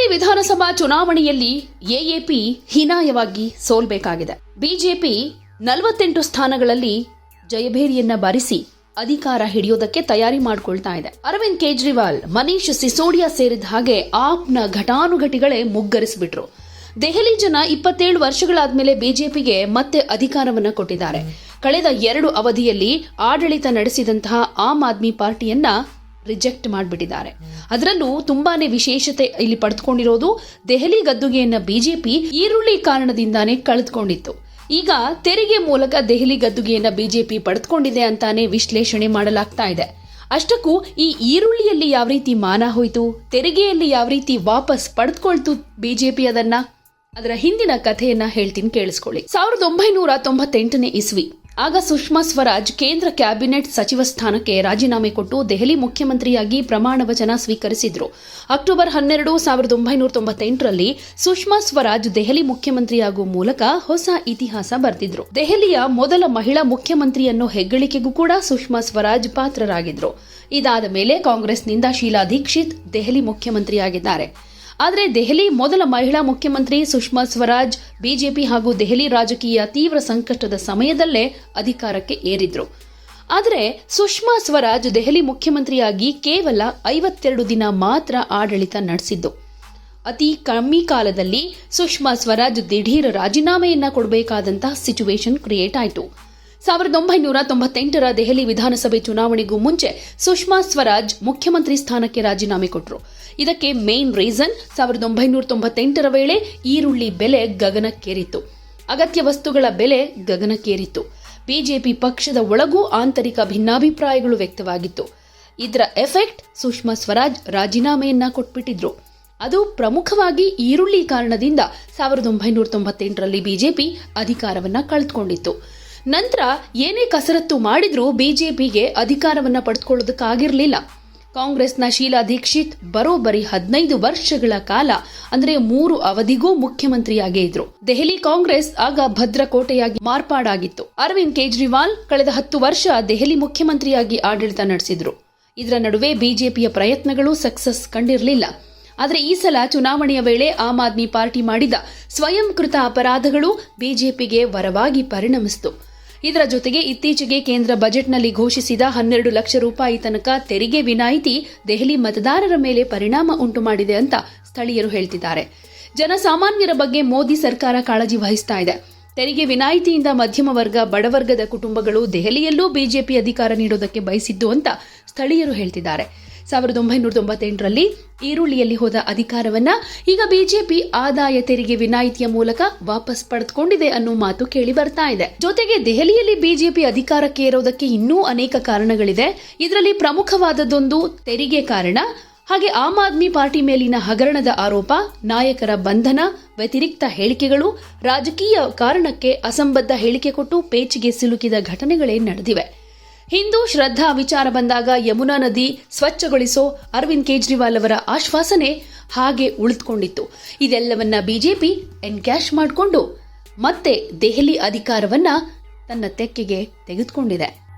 ದೆಹಲಿ ವಿಧಾನಸಭಾ ಚುನಾವಣೆಯಲ್ಲಿ AAP ಹೀನಾಯವಾಗಿ ಸೋಲ್ಬೇಕಾಗಿದೆ. BJP ನಲವತ್ತೆಂಟು ಸ್ಥಾನಗಳಲ್ಲಿ ಜಯಭೇರಿಯನ್ನ ಬಾರಿಸಿ ಅಧಿಕಾರ ಹಿಡಿಯೋದಕ್ಕೆ ತಯಾರಿ ಮಾಡಿಕೊಳ್ತಾ ಇದೆ. ಅರವಿಂದ್ ಕೇಜ್ರಿವಾಲ್, ಮನೀಶ್ ಸಿಸೋಡಿಯಾ ಸೇರಿದ ಹಾಗೆ ಆಪ್ನ ಘಟಾನುಘಟಿಗಳೇ ಮುಗ್ಗರಿಸಿಬಿಟ್ರು. ದೆಹಲಿ ಜನ ಇಪ್ಪತ್ತೇಳು ವರ್ಷಗಳಾದ್ಮೇಲೆ ಬಿಜೆಪಿಗೆ ಮತ್ತೆ ಅಧಿಕಾರವನ್ನ ಕೊಟ್ಟಿದ್ದಾರೆ. ಕಳೆದ ಎರಡು ಅವಧಿಯಲ್ಲಿ ಆಡಳಿತ ನಡೆಸಿದಂತಹ ಆಮ್ ಆದ್ಮಿ ಪಾರ್ಟಿಯನ್ನ ರಿಜೆಕ್ಟ್ ಮಾಡಿಬಿಟ್ಟಿದ್ದಾರೆ. ಅದರಲ್ಲೂ ತುಂಬಾನೇ ವಿಶೇಷತೆ ಇಲ್ಲಿ ಪಡೆದುಕೊಂಡಿರೋದು ದೆಹಲಿ ಗದ್ದುಗೆಯನ್ನ ಬಿಜೆಪಿ ಈರುಳ್ಳಿ ಕಾರಣದಿಂದಾನೇ ಕಳೆದುಕೊಂಡಿತ್ತು. ಈಗ ತೆರಿಗೆ ಮೂಲಕ ದೆಹಲಿ ಗದ್ದುಗೆಯನ್ನ ಬಿಜೆಪಿ ಪಡೆದುಕೊಂಡಿದೆ ಅಂತಾನೆ ವಿಶ್ಲೇಷಣೆ ಮಾಡಲಾಗ್ತಾ ಇದೆ. ಅಷ್ಟಕ್ಕೂ ಈ ಈರುಳ್ಳಿಯಲ್ಲಿ ಯಾವ ರೀತಿ ಮಾನ ಹೋಯಿತು, ತೆರಿಗೆಯಲ್ಲಿ ಯಾವ ರೀತಿ ವಾಪಸ್ ಪಡೆದುಕೊಳ್ತು ಬಿಜೆಪಿ ಅದನ್ನ? ಅದರ ಹಿಂದಿನ ಕಥೆಯನ್ನ ಹೇಳ್ತೀನಿ, ಕೇಳಿಸ್ಕೊಳ್ಳಿ. ಸಾವಿರದ ಒಂಬೈನೂರ ತೊಂಬತ್ತೆಂಟನೇ ಇಸ್ವಿ. ಆಗ ಸುಷ್ಮಾ ಸ್ವರಾಜ್ ಕೇಂದ್ರ ಕ್ಯಾಬಿನೆಟ್ ಸಚಿವ ಸ್ಥಾನಕ್ಕೆ ರಾಜೀನಾಮೆ ಕೊಟ್ಟು ದೆಹಲಿ ಮುಖ್ಯಮಂತ್ರಿಯಾಗಿ ಪ್ರಮಾಣ ವಚನ ಸ್ವೀಕರಿಸಿದ್ರು. ಅಕ್ಟೋಬರ್ ಹನ್ನೆರಡು ಸಾವಿರದ ಒಂಬೈನೂರ ತೊಂಬತ್ತೆಂಟರಲ್ಲಿ ಸುಷ್ಮಾ ಸ್ವರಾಜ್ ದೆಹಲಿ ಮುಖ್ಯಮಂತ್ರಿಯಾಗುವ ಮೂಲಕ ಹೊಸ ಇತಿಹಾಸ ಬರೆದಿದ್ರು. ದೆಹಲಿಯ ಮೊದಲ ಮಹಿಳಾ ಮುಖ್ಯಮಂತ್ರಿಯನ್ನು ಹೆಗ್ಗಳಿಕೆಗೂ ಕೂಡ ಸುಷ್ಮಾ ಸ್ವರಾಜ್ ಪಾತ್ರರಾಗಿದ್ರು. ಇದಾದ ಮೇಲೆ ಕಾಂಗ್ರೆಸ್ನಿಂದ ಶೀಲಾ ದೀಕ್ಷಿತ್ ದೆಹಲಿ ಮುಖ್ಯಮಂತ್ರಿಯಾಗಿದ್ದಾರೆ. ಆದರೆ ದೆಹಲಿ ಮೊದಲ ಮಹಿಳಾ ಮುಖ್ಯಮಂತ್ರಿ ಸುಷ್ಮಾ ಸ್ವರಾಜ್, ಬಿಜೆಪಿ ಹಾಗೂ ದೆಹಲಿ ರಾಜಕೀಯ ತೀವ್ರ ಸಂಕಷ್ಟದ ಸಮಯದಲ್ಲೇ ಅಧಿಕಾರಕ್ಕೆ ಏರಿದ್ರು. ಆದರೆ ಸುಷ್ಮಾ ಸ್ವರಾಜ್ ದೆಹಲಿ ಮುಖ್ಯಮಂತ್ರಿಯಾಗಿ ಕೇವಲ ಐವತ್ತೆರಡು ದಿನ ಮಾತ್ರ ಆಡಳಿತ ನಡೆಸಿದ್ದು. ಅತಿ ಕಮ್ಮಿ ಕಾಲದಲ್ಲಿ ಸುಷ್ಮಾ ಸ್ವರಾಜ್ ದಿಢೀರ್ ರಾಜೀನಾಮೆಯನ್ನ ಕೊಡಬೇಕಾದಂತಹ ಸಿಚುವೇಶನ್ ಕ್ರಿಯೇಟ್ ಆಯಿತು. ಸಾವಿರದ ಒಂಬೈನೂರ ತೊಂಬತ್ತೆಂಟರ ದೆಹಲಿ ವಿಧಾನಸಭೆ ಚುನಾವಣೆಗೂ ಮುಂಚೆ ಸುಷ್ಮಾ ಸ್ವರಾಜ್ ಮುಖ್ಯಮಂತ್ರಿ ಸ್ಥಾನಕ್ಕೆ ರಾಜೀನಾಮೆ ಕೊಟ್ಟರು ಇದಕ್ಕೆ ಮೇನ್ ರೀಸನ್ ಸಾವಿರದ ಒಂಬೈನೂರ ತೊಂಬತ್ತೆಂಟರ ವೇಳೆ ಈರುಳ್ಳಿ ಬೆಲೆ ಗಗನಕ್ಕೇರಿತ್ತು. ಅಗತ್ಯ ವಸ್ತುಗಳ ಬೆಲೆ ಗಗನಕ್ಕೇರಿತ್ತು. ಬಿಜೆಪಿ ಪಕ್ಷದ ಒಳಗೂ ಆಂತರಿಕ ಭಿನ್ನಾಭಿಪ್ರಾಯಗಳು ವ್ಯಕ್ತವಾಗಿತ್ತು. ಇದರ ಎಫೆಕ್ಟ್ ಸುಷ್ಮಾ ಸ್ವರಾಜ್ ರಾಜೀನಾಮೆಯನ್ನ ಕೊಟ್ಬಿಟ್ಟಿದ್ರು. ಅದು ಪ್ರಮುಖವಾಗಿ ಈರುಳ್ಳಿ ಕಾರಣದಿಂದ ಸಾವಿರದ ಒಂಬೈನೂರ ತೊಂಬತ್ತೆಂಟರಲ್ಲಿ ಬಿಜೆಪಿ ಅಧಿಕಾರವನ್ನ ಕಳೆದುಕೊಂಡಿತ್ತು. ನಂತರ ಏನೇ ಕಸರತ್ತು ಮಾಡಿದರೂ ಬಿಜೆಪಿಗೆ ಅಧಿಕಾರವನ್ನ ಪಡೆದುಕೊಳ್ಳೋದಕ್ಕಾಗಿರಲಿಲ್ಲ ಕಾಂಗ್ರೆಸ್ನ ಶೀಲಾ ದೀಕ್ಷಿತ್ ಬರೋಬ್ಬರಿ ಹದಿನೈದು ವರ್ಷಗಳ ಕಾಲ, ಅಂದ್ರೆ ಮೂರು ಅವಧಿಗೂ ಮುಖ್ಯಮಂತ್ರಿಯಾಗೇ ಇದ್ರು. ದೆಹಲಿ ಕಾಂಗ್ರೆಸ್ ಆಗ ಭದ್ರಕೋಟೆಯಾಗಿ ಮಾರ್ಪಾಡಾಗಿತ್ತು. ಅರವಿಂದ್ ಕೇಜ್ರಿವಾಲ್ ಕಳೆದ ಹತ್ತು ವರ್ಷ ದೆಹಲಿ ಮುಖ್ಯಮಂತ್ರಿಯಾಗಿ ಆಡಳಿತ ನಡೆಸಿದ್ರು. ಇದರ ನಡುವೆ ಬಿಜೆಪಿಯ ಪ್ರಯತ್ನಗಳು ಸಕ್ಸಸ್ ಕಂಡಿರಲಿಲ್ಲ. ಆದರೆ ಈ ಸಲ ಚುನಾವಣೆಯ ವೇಳೆ ಆಮ್ ಆದ್ಮಿ ಪಾರ್ಟಿ ಮಾಡಿದ ಸ್ವಯಂಕೃತ ಅಪರಾಧಗಳು ಬಿಜೆಪಿಗೆ ವರವಾಗಿ ಪರಿಣಮಿಸಿತು. ಇದರ ಜೊತೆಗೆ ಇತ್ತೀಚೆಗೆ ಕೇಂದ್ರ ಬಜೆಟ್ನಲ್ಲಿ ಘೋಷಿಸಿದ ಹನ್ನೆರಡು ಲಕ್ಷ ರೂಪಾಯಿ ತನಕ ತೆರಿಗೆ ವಿನಾಯಿತಿ ದೆಹಲಿ ಮತದಾರರ ಮೇಲೆ ಪರಿಣಾಮ ಉಂಟು ಮಾಡಿದೆ ಅಂತ ಸ್ಥಳೀಯರು ಹೇಳ್ತಿದ್ದಾರೆ. ಜನಸಾಮಾನ್ಯರ ಬಗ್ಗೆ ಮೋದಿ ಸರ್ಕಾರ ಕಾಳಜಿ ವಹಿಸ್ತಾ ಇದೆ. ತೆರಿಗೆ ವಿನಾಯಿತಿಯಿಂದ ಮಧ್ಯಮ ವರ್ಗ ಬಡವರ್ಗದ ಕುಟುಂಬಗಳು ದೆಹಲಿಯಲ್ಲೂ ಬಿಜೆಪಿ ಅಧಿಕಾರ ನೀಡೋದಕ್ಕೆ ಬಯಸಿದ್ದು ಅಂತ ಸ್ಥಳೀಯರು ಹೇಳ್ತಿದ್ದಾರೆ. ಸಾವಿರದ ಒಂಬೈನೂರ ತೊಂಬತ್ತೆಂಟರಲ್ಲಿ ಈರುಳ್ಳಿಯಲ್ಲಿ ಹೋದ ಅಧಿಕಾರವನ್ನ ಈಗ ಬಿಜೆಪಿ ಆದಾಯ ತೆರಿಗೆ ವಿನಾಯಿತಿಯ ಮೂಲಕ ವಾಪಸ್ ಪಡೆದುಕೊಂಡಿದೆ ಅನ್ನೋ ಮಾತು ಕೇಳಿ ಬರ್ತಾ ಇದೆ. ಜೊತೆಗೆ ದೆಹಲಿಯಲ್ಲಿ ಬಿಜೆಪಿ ಅಧಿಕಾರಕ್ಕೆ ಏರೋದಕ್ಕೆ ಇನ್ನೂ ಅನೇಕ ಕಾರಣಗಳಿದೆ. ಇದರಲ್ಲಿ ಪ್ರಮುಖವಾದದ್ದೊಂದು ತೆರಿಗೆ ಕಾರಣ, ಹಾಗೆ ಆಮ್ ಆದ್ಮಿ ಪಾರ್ಟಿ ಮೇಲಿನ ಹಗರಣದ ಆರೋಪ, ನಾಯಕರ ಬಂಧನ, ವ್ಯತಿರಿಕ್ತ ಹೇಳಿಕೆಗಳು, ರಾಜಕೀಯ ಕಾರಣಕ್ಕೆ ಅಸಂಬದ್ಧ ಹೇಳಿಕೆ ಕೊಟ್ಟು ಪೇಚಿಗೆ ಸಿಲುಕಿದ ಘಟನೆಗಳೇ ನಡೆದಿವೆ. ಹಿಂದೂ ಶ್ರದ್ಧಾ ವಿಚಾರ ಬಂದಾಗ ಯಮುನಾ ನದಿ ಸ್ವಚ್ಛಗೊಳಿಸೋ ಅರವಿಂದ್ ಕೇಜ್ರಿವಾಲ್ ಅವರ ಆಶ್ವಾಸನೆ ಹಾಗೆ ಉಳಿದುಕೊಂಡಿತ್ತು. ಇದೆಲ್ಲವನ್ನ ಬಿಜೆಪಿ ಎನ್ಕ್ಯಾಶ್ ಮಾಡಿಕೊಂಡು ಮತ್ತೆ ದೆಹಲಿ ಅಧಿಕಾರವನ್ನ ತನ್ನ ತೆಕ್ಕೆಗೆ ತೆಗೆದುಕೊಂಡಿದೆ.